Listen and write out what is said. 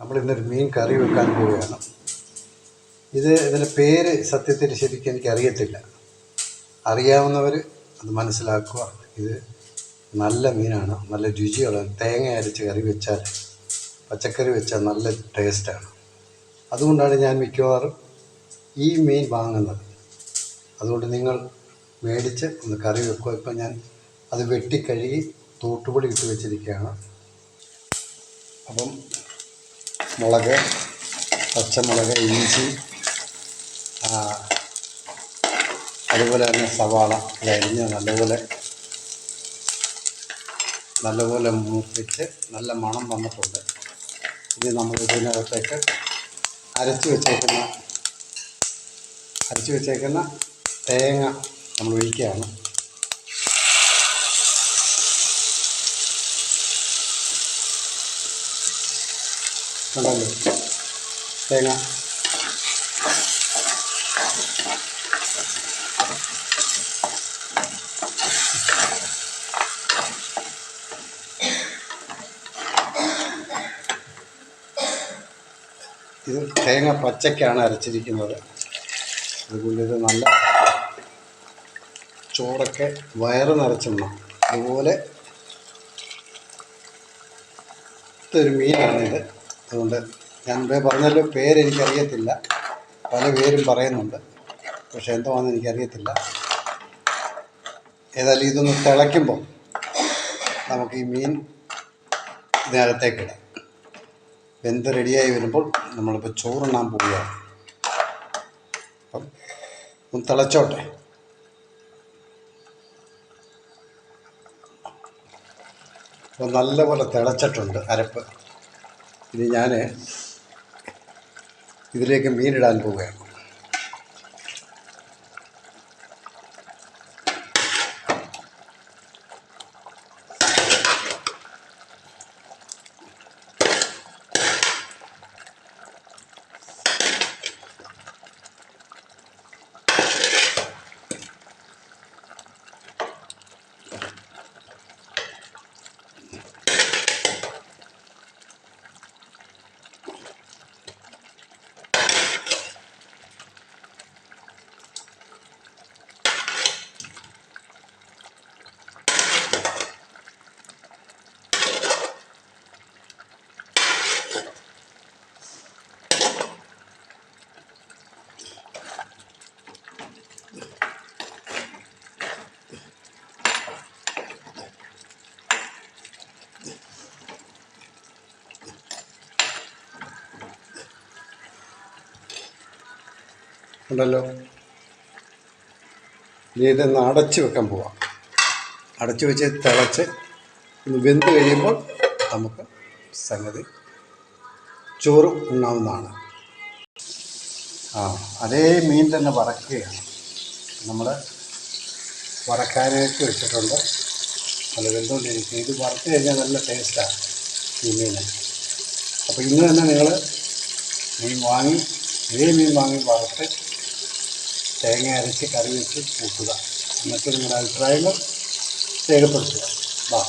നമ്മൾ ഇന്നൊരു മീൻ കറി വെക്കാൻ പോവുകയാണ്. ഇത് ഇതിന്റെ പേര് സത്യത്തിൽ ശരിക്കും എനിക്ക് അറിയത്തില്ല അറിയാവുന്നവർ അത് മനസ്സിലാക്കുക. ഇത് നല്ല മീനാണ് നല്ല രുചിയുള്ള തേങ്ങ അരച്ച് കറി വെച്ചാൽ പച്ചക്കറി വെച്ചാൽ നല്ല ടേസ്റ്റാണ്. അതുകൊണ്ടാണ് ഞാൻ മിക്കവാറും ഈ മീൻ വാങ്ങുന്നത്. അതുകൊണ്ട് നിങ്ങൾ മേടിച്ച് ഒന്ന് കറി വെക്കുക. ഇപ്പം ഞാൻ അത് വെട്ടിക്കഴുകി തൂട്ടുപൊടി ഇട്ട് വെച്ചിരിക്കുകയാണ്. അപ്പം മുളക് പച്ചമുളക് ഇഞ്ചി അതുപോലെ തന്നെ സവാള ഇത് അരിഞ്ഞ് നല്ലപോലെ നല്ലപോലെ മൂപ്പിച്ച് നല്ല മണം വന്നിട്ടുണ്ട്. ഇനി നമ്മൾ ഇതിനകത്തേക്ക് അരച്ച് വെച്ചേക്കുന്ന അരച്ച് വെച്ചേക്കുന്ന തേങ്ങ നമ്മൾ ഒഴിക്കുകയാണ്. കണ്ടല്ലോ. തേങ്ങ. ഇത് തേങ്ങ പച്ചക്കാണ് അരച്ചിരിക്കുന്നത്. അതുകൊണ്ട് ഇത് നല്ല ചോറൊക്കെ വയറ് നിറച്ചിടണം അതുപോലെ ഇതൊരു മീനാണിത്. അതുകൊണ്ട് ഞാൻ മുമ്പേ പറഞ്ഞല്ലോ പേരെനിക്കറിയത്തില്ല. പല പേരും പറയുന്നുണ്ട്. പക്ഷെ എന്തുവാണെന്ന് എനിക്കറിയത്തില്ല. ഏതായാലും ഇതൊന്ന് തിളയ്ക്കുമ്പോൾ നമുക്ക് ഈ മീൻ ഇതിനകത്തേക്ക് ഇടാം. വെന്ത് റെഡിയായി വരുമ്പോൾ നമ്മളിപ്പോൾ ചോറുണ്ണാൻ പോവുകയാണ്. അപ്പം ഒന്ന് തിളച്ചോട്ടെ. അപ്പോൾ നല്ലപോലെ തിളച്ചിട്ടുണ്ട് അരപ്പ്. ഇനി ഞാൻ ഇതിലേക്ക് മീനിടാൻ പോവുകയാണ്. ഉണ്ടല്ലോ. ഇനി ഇതൊന്ന് അടച്ച് വെക്കാൻ പോവാം. അടച്ച് വെച്ച് തിളച്ച് ഒന്ന് വെന്ത് കഴിയുമ്പോൾ നമുക്ക് സംഗതി ചോറ് ഉണ്ണാവുന്നതാണ്. ആ അതേ മീൻ തന്നെ വറക്കുകയാണ്. നമ്മൾ വറക്കാനായിട്ട് വെച്ചിട്ടുണ്ട്. അത് വെന്തുകൊണ്ടിരിക്കും ഇത് വറുത്ത് കഴിഞ്ഞാൽ നല്ല ടേസ്റ്റാണ് ഈ മീൻ അപ്പോൾ ഇന്ന് തന്നെ നിങ്ങൾ മീൻ വാങ്ങി ഇതേ മീൻ വാങ്ങി വറുത്ത് തേങ്ങ അരച്ച് കറി വെച്ച് കൂട്ടുക. എന്നിട്ട് നിങ്ങളുടെ അഭിപ്രായങ്ങൾ രേഖപ്പെടുത്തുക. വാ